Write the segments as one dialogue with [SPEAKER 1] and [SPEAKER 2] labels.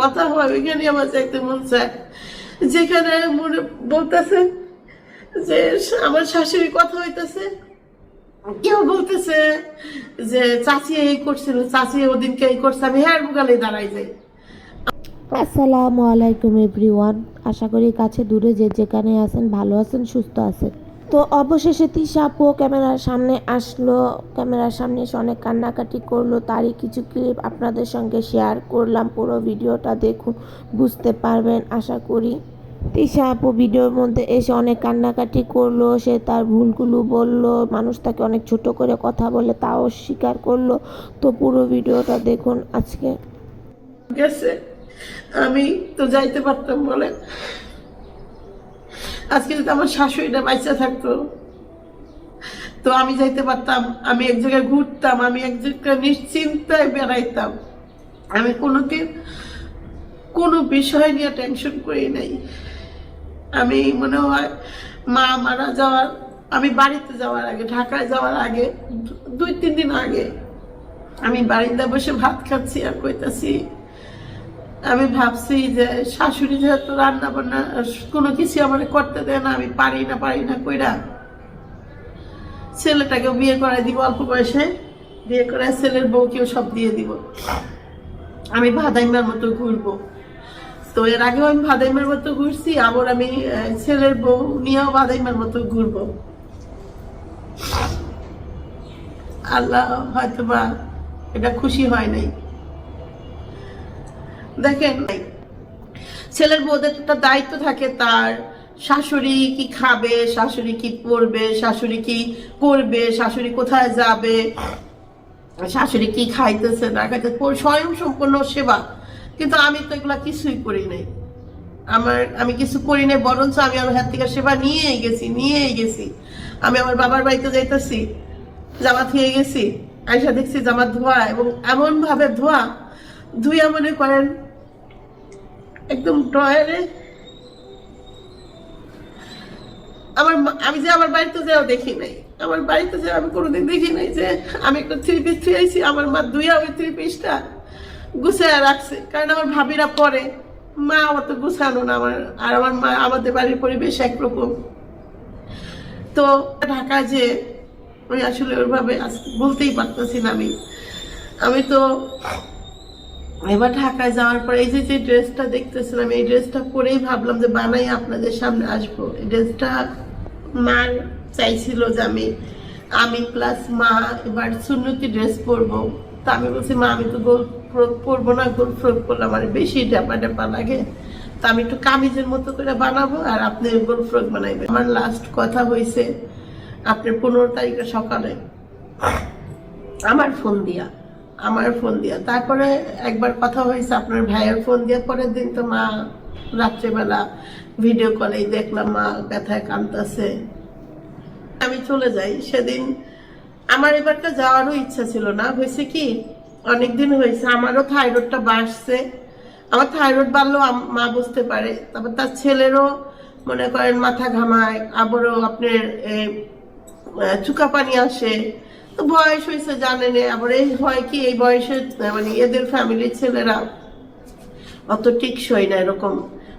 [SPEAKER 1] কথা হয় ওইখানে আমার যাইতে মন চায়। যেখানে মনে বলতেছে যে, আমার শাশুড়ি কথা হইতেছে। কেউ বলতেছে যে, চাচি এই করছিল চাচি ওদিনকে এই করছে, আমি হ্যাঁ বুকালে দাঁড়াই যাই।
[SPEAKER 2] আসসালামু আলাইকুম, এভরিওয়ান। আশা করি কাছে দূরে যে যেখানে আছেন, ভালো আছেন, সুস্থ আছেন। তো অবশেষে তিশা ক্যামেরার সামনে আসলো। ক্যামেরার সামনে এসে অনেক কান্নাকাটি করল। তারই কিছু ক্লিপ আপনাদের সঙ্গে শেয়ার করলাম। পুরো ভিডিওটা দেখুন, বুঝতে পারবেন, আশা করি। তিশা আপু ভিডিওর মধ্যে এসে অনেক কান্নাকাটি করল। সে তার ভুলগুলো বলল। মানুষ তাকে অনেক ছোট করে কথা বলে, তাও স্বীকার করল। তো পুরো ভিডিওটা দেখুন আজকে।
[SPEAKER 1] গেছে। আমি তো যাইতে পারতাম বলে। আজকে যদি আমার শাশুড়িটা বাচ্চা থাকতো, তো আমি যাইতে পারতাম, আমি এক জায়গায় ঘুরতাম, আমি এক জায়গায় নিশ্চিন্তায় বেড়াইতাম। আমি কোনোদিন কোনো বিষয় নিয়ে টেনশন করি নাই। আমি মনে হয় মা মারা যাওয়ার, আমি বাড়িতে যাওয়ার আগে, ঢাকায় যাওয়ার আগে দুই, তিন দিন আগে, আমি বারিন্দা বসে ভাত খাচ্ছি আর কইতাছি আমি ভাবছি যে শাশুড়ি যেহেতু রান্না বান্না কোনো কিছু আমার করতে দেয় না, আমি পারি না পারি না কইরা ছেলেটাকে বিয়ে করাই দিব অল্প বয়সে, বিয়ে করে ছেলের বউকেও সব দিয়ে দিব। আমি ভাদাইমার মতো ঘুরবো। তো এর আগেও আমি ভাদাইমার মতো ঘুরছি, আবার আমি ছেলের বউ নিয়েও ভাদাইমার মতো ঘুরবো। আল্লাহ হয়তো বা এটা খুশি হয় নাই। দেখেন, ছেলের বউদের একটা দায়িত্ব থাকে তার। শাশুড়ি কি খাবে, শাশুড়ি কি পরবে শাশুড়ি কি করবে, শাশুড়ি কোথায় যাবে, শাশুড়ি কি খাইতেছে, না খাইতেছে স্বয়ং সম্পূর্ণ সেবা। কিন্তু আমি তো এগুলা কিছুই করি নাই। আমার, আমি কিছু করি নাই, বরঞ্চ আমি আমার হাত থেকে সেবা নিয়েই গেছি নিয়েই গেছি। আমি আমার বাবার বাড়িতে যাইতেছি জামা থুয়ে গেছি আয়সা দেখছি জামা ধোয়া এবং এমন ভাবে ধোয়া, ধুইয়া মনে করেন একদম ড্রয়ারে। আমার আমি যে আমার বাড়িতে যাও দেখি নাই। আমার বাড়িতে যে আমি কোনোদিন দেখি নাই যে আমি একটা থ্রি পিস থুয়েছি আমার মা ধুইয়া ওই থ্রি পিসটা গুছায় রাখছে। কারণ আমার ভাবিরা পরে, মা আমার তো গুছানো না আমার, আর আমার মা আমাদের বাড়ির পরিবেশ একরকম। তো ঢাকা যে আমি আসলে ওইভাবে বলতেই পারতেছি না আমি। আমি তো এবার ঢাকায় যাওয়ার পর এই যে যে ড্রেসটা দেখতেছিলাম, এই ড্রেসটা পরেই ভাবলাম যে বানাই আপনাদের সামনে আসব। এই ড্রেসটা মার চাইছিল যে আমি আমি প্লাস মা এবার সুন্নতি ড্রেস পরবো। তা আমি বলছি, মা, আমি তো গোল ফ্রক পরবো না, গোল ফ্রক পরলে আমার বেশি ড্যাপা ড্যাপা লাগে। তা আমি একটু কামিজের মতো করে বানাবো আর আপনি গোল ফ্রক বানাইবেন। আমার লাস্ট কথা হয়েছে আপনি পনেরো তারিখে সকালে আমার ফোন দিয়া আমার ফোন দিয়া। তারপরে একবার কথা হয়েছে আপনার ভাইয়ের ফোন দিয়ে। পরের দিন তো মা রাত্রেবেলা ভিডিও কলেই দেখলাম, মা ব্যথায় কাঁদতেছে। আমি চলে যাই। সেদিন আমার এবারটা যাওয়ারও ইচ্ছা ছিল না। হয়েছে কি, অনেকদিন হয়েছে, আমারও থাইরয়েডটা বাড়ছে। আমার থাইরয়েড বাড়লেও মা বুঝতে পারে। তারপর তার ছেলেরও মনে করেন মাথা ঘামায়, আবারও আপনার চুকা পানি আসে। বয়স হয়েছে, জানেন আবার এই হয় কি, এই বয়সে মানে এদের ফ্যামিলির ছেলেরা অত টিকসই না এরকম।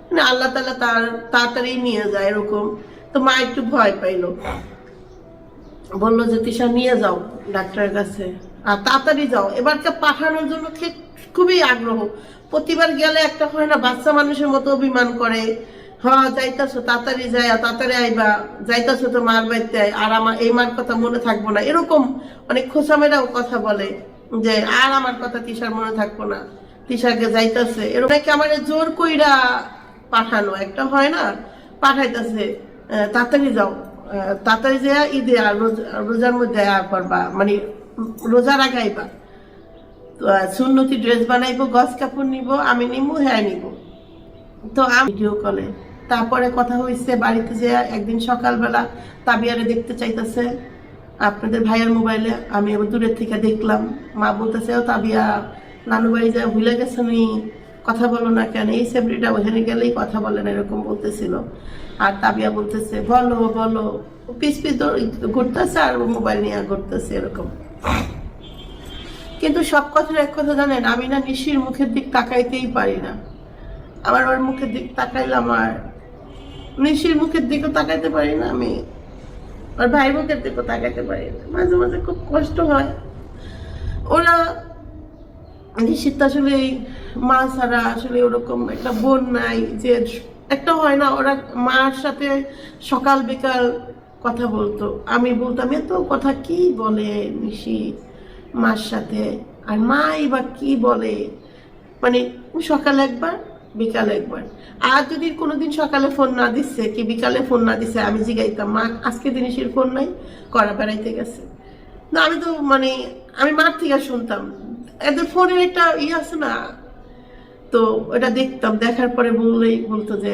[SPEAKER 1] মানে আল্লাহ তালা তার, তাড়াতাড়ি নিয়ে যায় এরকম। তো মা একটু ভয় পাইলো। বলল যে, তিশা, নিয়ে যাও ডাক্তারের কাছে। আর তাড়াতাড়ি যাও। এবারকে পাঠানোর জন্য খুবই আগ্রহ। প্রতিবার গেলে একটা হয় না, বাচ্চা মানুষের মতো অভিমান করে। হ্যাঁ যাইতাছো, তাড়াতাড়ি যায় তাড়াতাড়ি আইবা, যাইতাছো তো মার বাড়িতে, আর আমার, এই মার কথা মনে থাকব না। এরকম অনেক খোসামেরাও কথা বলে যে, আর আমার কথা তিশার মনে থাকব না। তিশাকে যাইতাছে, এরকম নাকি আমার জোর কইরা পাঠানো। একটা হয় না, পাঠাইতেছে তাড়াতাড়ি যাও তাড়াতাড়ি যে ঈদে আর রোজার মধ্যে আয়া করবা মানে রোজা রাখাইবা। তো সুন্নতি ড্রেস বানাইবো, গছ কাপড় নিব, আমি নিব হ্যাঁ নিব। তো আমি ভিডিও কলে তারপরে কথা হয়েছে বাড়িতে যে একদিন সকালবেলা তাবিয়ারে দেখতে চাইতেছে। আপনাদের ভাইয়ের মোবাইলে আমি এবার দূরের থেকে দেখলাম। মা বলতেছে, ও তাবিয়া, নানু বাড়ি যা ভুলে গেছে নি কথা বলো না কেন? এই সেবরিটা ওখানে গেলেই কথা বলেন এরকম বলতেছিল। আর তাবিয়া বলতেছে, বলো বলো। পিস পিস ঘুরতেছে আর মোবাইল নিয়ে ঘুরতেছে এরকম। কিন্তু সব কথার এক কথা জানেন, আমি না নিশির মুখের দিক তাকাইতেই পারি না। আমার ওর মুখের দিক তাকাইলে আমার নিশির মুখের দিকেও তাকাইতে পারি না আমি। আর ভাই মুখের দিকেও তাকাইতে পারি না। মাঝে মাঝে খুব কষ্ট হয়। ওরা নিশ্চিত আসলে এই মা ছাড়া আসলে ওরকম একটা বোন নাই যে একটা হয় না, ওরা মার সাথে সকাল বিকাল কথা বলতো। আমি বলতাম, এত কথা কি বলে নিশি মার সাথে? আর মাই বা কি বলে? মানে সকালে একবার বিকালে একবার। আর যদি কোনোদিন সকালে ফোন না দিচ্ছে, কি বিকালে ফোন না দিচ্ছে আমি জিগাইতাম, মা, আজকে দিনেশের ফোন নাই, করা বেড়াইতে গেছে। না, আমি তো মানে আমি মার থেকে শুনতাম। এদের ফোনের একটা ইয়ে আছে না, তো ওটা দেখতাম, দেখার পরে বললেই বলতো যে,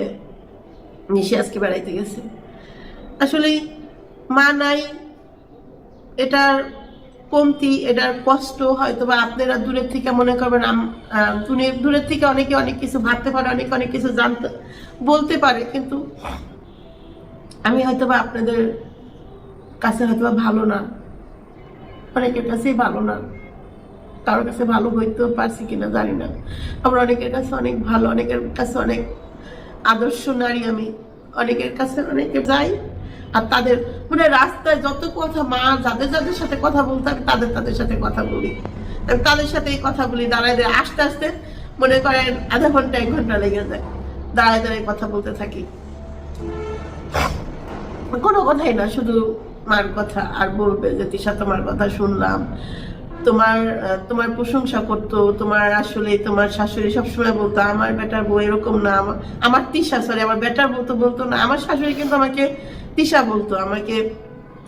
[SPEAKER 1] নিশি আজকে বেড়াইতে গেছে। আসলে মা নাই, এটার কমতি, এটার কষ্ট হয়তো বা আপনারা দূরের থেকে মনে করবেন দূরের থেকে অনেকে অনেক কিছু ভাবতে পারে, অনেকে অনেক কিছু জানতে, বলতে পারে, কিন্তু আমি হয়তো বা আপনাদের কাছে হয়তো বা ভালো না। অনেকের কাছেই ভালো না। কারোর কাছে ভালো হইতেও পারছি কিনা জানি না। আবার অনেকের কাছে অনেক ভালো, অনেকের কাছে অনেক আদর্শ নারী আমি। অনেকের কাছে অনেকে যাই আর তাদের মানে রাস্তায় যত কথা মা যাদের যাদের সাথে কথা বলতে আমি তাদের তাদের সাথে কথা বলি। তাদের সাথে কথা বলি দাঁড়ায় দাঁড়ায় আস্তে আস্তে মনে করেন আধা ঘণ্টা, এক ঘণ্টা লেগে যায়। দাঁড়ায় দাঁড়ায় কথা বলতে থাকি। কোনো কথাই না, শুধু মার কথা আর বলবে যে, তিশা, তোমার কথা শুনলাম। তোমার তোমার প্রশংসা করতো, তোমার আসলে তোমার শাশুড়ি সবসময় বলতো, আমার বেটার বউ এরকম না, আমার- তিশা সরি আমার বেটার বলতো বলতো না, আমার শাশুড়ি কিন্তু আমাকে তিশা বলতো, আমাকে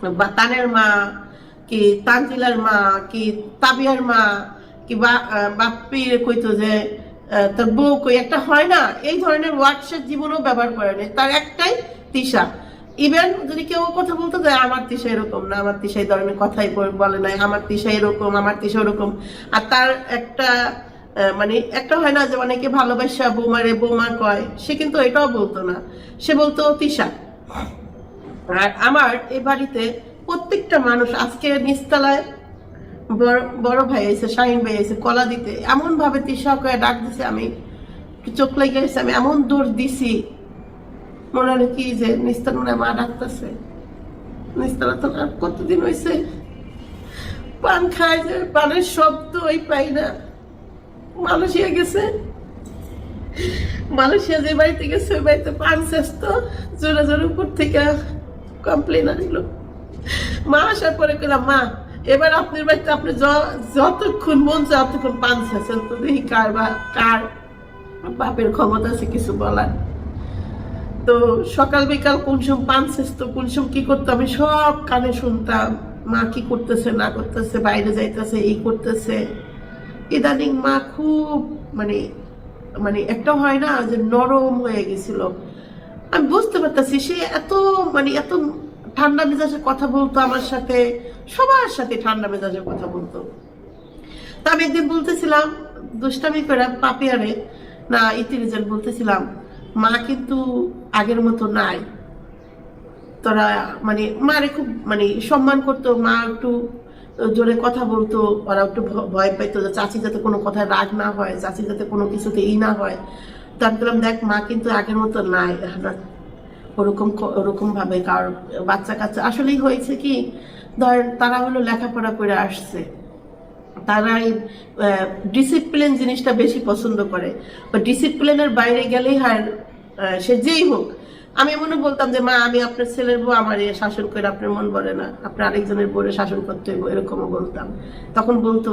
[SPEAKER 1] বা তানের মা, কি তানজিলার মা, কি তাবিয়ার মা, কি বাপ্পির কইতো যে তোর বউ কই? একটা হয় না, এই ধরনের ওয়ার্ড সে জীবনেও ব্যবহার করেনি তার একটাই তিশা। ইভেন যদি কেউ কথা বলতে দেয় আমার তিশা এরকম না, আমার তিশা এই ধরনের কথাই বলে নাই, আমার তিশা এরকম, আমার তিশা ওরকম। আর তার একটা মানে একটা হয় না যে অনেকে ভালোবাসা বৌমারে বৌমা কয়, সে কিন্তু এটাও বলতো না। সে বলতো, তিশা, আর আমার এই বাড়িতে প্রত্যেকটা মানুষ, আজকে নিচতলায় বড় বড় ভাই এসে, শাহিন ভাই এসে কলা দিতে এমন ভাবে তিশা করে ডাক দিছে, আমি চোখ লেগে গেছে আমি এমন দৌড় দিছি মনে কি যে নিস্তার মনে মা ডাকতেছে? নিস্তারা তো আর কতদিন হয়েছে পান খায় যে, পানের শব্দ ওই পাই না। মালয়েশিয়া গেছে? মালয়েশিয়া যে বাড়িতে গেছে, ওই বাড়িতে পান শেষ তো। জোরে জোরে উপর থেকে কমপ্লেন আসলো মা আসার পরে কইলাম, মা, এবার আপনার বাড়িতে আপনি যতক্ষণ মন যতক্ষণ পান শেষেন তো দেখি কার বা, কার বাপের ক্ষমতা আছে কিছু বলার। তো সকাল বিকাল কুনসুম পান তো কুনসুম কি করতো আমি সব কানে শুনতাম। মা কি করতেছে, না করতেছে, বাইরে যাইতেছে, এই করতেছে। ইদানিং মা খুব মানে মানে একটা হয় না যে নরম হয়ে গেছিল। আমি বুঝতে পারতেছি, সে এত মানে এত ঠান্ডা মেজাজে কথা বলতো আমার সাথে, সবার সাথে ঠান্ডা মেজাজে কথা বলতো। তা আমি একদিন বলতেছিলাম, দুষ্টামি করে, পাপিয়ারে, না ইতিরিজান বলতেছিলাম মা কিন্তু আগের মতো নাই। তোরা মানে মারে খুব মানে সম্মান করতো, মা একটু জোরে কথা বলতো, ওরা একটু ভয় পাইতো চাচি যাতে কোনো কথায় রাগ না হয় চাচি যাতে কোনো কিছুতে ই না হয়। তো আমি বললাম, দেখ, মা কিন্তু আগের মতো নাই। ওরকম ক- ওরকম ভাবে কার বাচ্চা কাচ্চা আসলেই হয়েছে কি, ধর তারা হলো লেখাপড়া করে আসছে। তারা এই ডিসিপ্লিন জিনিসটা বেশি পছন্দ করে। বা ডিসিপ্লিনের বাইরে গেলেই আহ, সে যেই হোক আমি এমনও বলতাম যে মা আমি আপনার ছেলের বউ আমার এ শাসন করে আপনার মন বলে না। আপনার আরেকজনের বউরে শাসন করতে হইব এরকমও বলতাম। তখন বলতো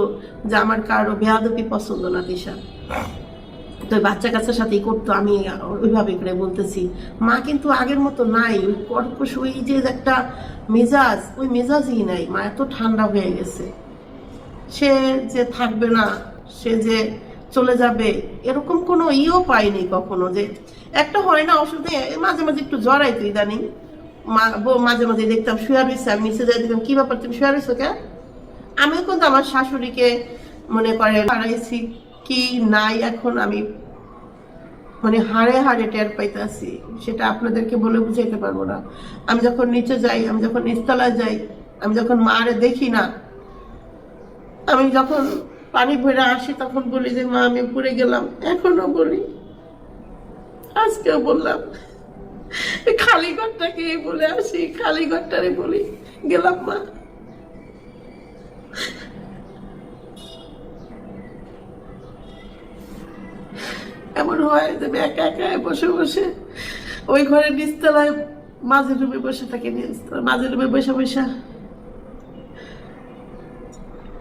[SPEAKER 1] যে আমার কারও বেয়াদপি পছন্দ না দিশা তো বাচ্চা কাচ্চার সাথেই করতো আমি ওইভাবে করে বলতেছি। মা কিন্তু আগের মতো নাই ওই কর্কশ ওই যে একটা মেজাজ ওই মেজাজই নাই। মা এত ঠান্ডা হয়ে গেছে। সে যে থাকবে না, সে যে চলে যাবে, এরকম কোনো ইও পাইনি কখনো যে। একটা হয় না অসুবিধা মাঝে মাঝে একটু জড়াইতো ইদানিং। মা- বউ মাঝে মাঝে দেখতাম রয়েছে আমি নিচে যাই দেখতাম, কি ব্যাপার, তুমি শুয়ার রয়েছো কে আমিও কিন্তু আমার শাশুড়িকে মনে করে, হারাইছি, কি নাই এখন আমি মানে হাড়ে হাড়ে টের পাইতেছি, সেটা আপনাদেরকে বলে বুঝাইতে পারব না। আমি যখন নিচে যাই, আমি যখন নিচতলায় যাই, আমি যখন মারে দেখি না আমি যখন পানি ভরে আসি, তখন বলি যে, মা, আমি পড়ে গেলাম। এখনও বলি। আজকেও বললাম। খালি ঘরটাকে বলে আসি খালি ঘরটারে বলি, গেলাম, মা। এমন হয় যে একা একা বসে বসে ওই ঘরের নিচতলায় মাঝের রুমে বসে থাকি, নিচতলায় মাঝের রুমে বসে বসে।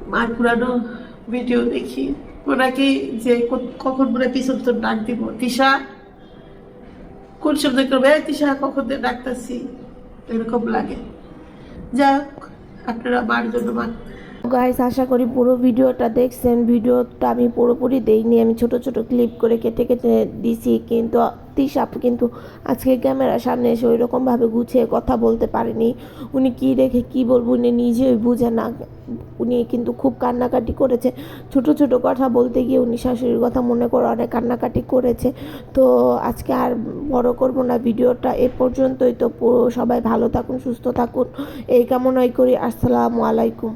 [SPEAKER 1] মার পুরানো ভিডিও দেখি। ওনাকে যে কখন মনে পিছন তোর ডাক দিব। তিশা, কোন শব্দ করবে? "এই তিশা, কখন ডাকতেছি? এরকম লাগে। যাক আপনারা মার জন্য মা
[SPEAKER 2] গাইস আশা করি পুরো ভিডিওটা দেখছেন। ভিডিওটা আমি পুরোপুরি দেইনি। আমি ছোট ছোট ক্লিপ করে কেটে কেটে দিছি, কিন্তু তিশাপ কিন্তু আজকে ক্যামেরার সামনে এসে ওই রকমভাবে গুছিয়ে কথা বলতে পারেনি। উনি কি রেখে কি বলব উনি নিজেই বুঝে না। উনি কিন্তু খুব কান্নাকাটি করেছে। ছোট ছোট কথা বলতে গিয়ে উনি শাশুড়ির কথা মনে করে অনেক কান্নাকাটি করেছে। তো আজকে আর বড় করব না। ভিডিওটা এ পর্যন্তই। তো সবাই ভালো থাকুন, সুস্থ থাকুন। এই কামনাই করি। আসসালামু আলাইকুম।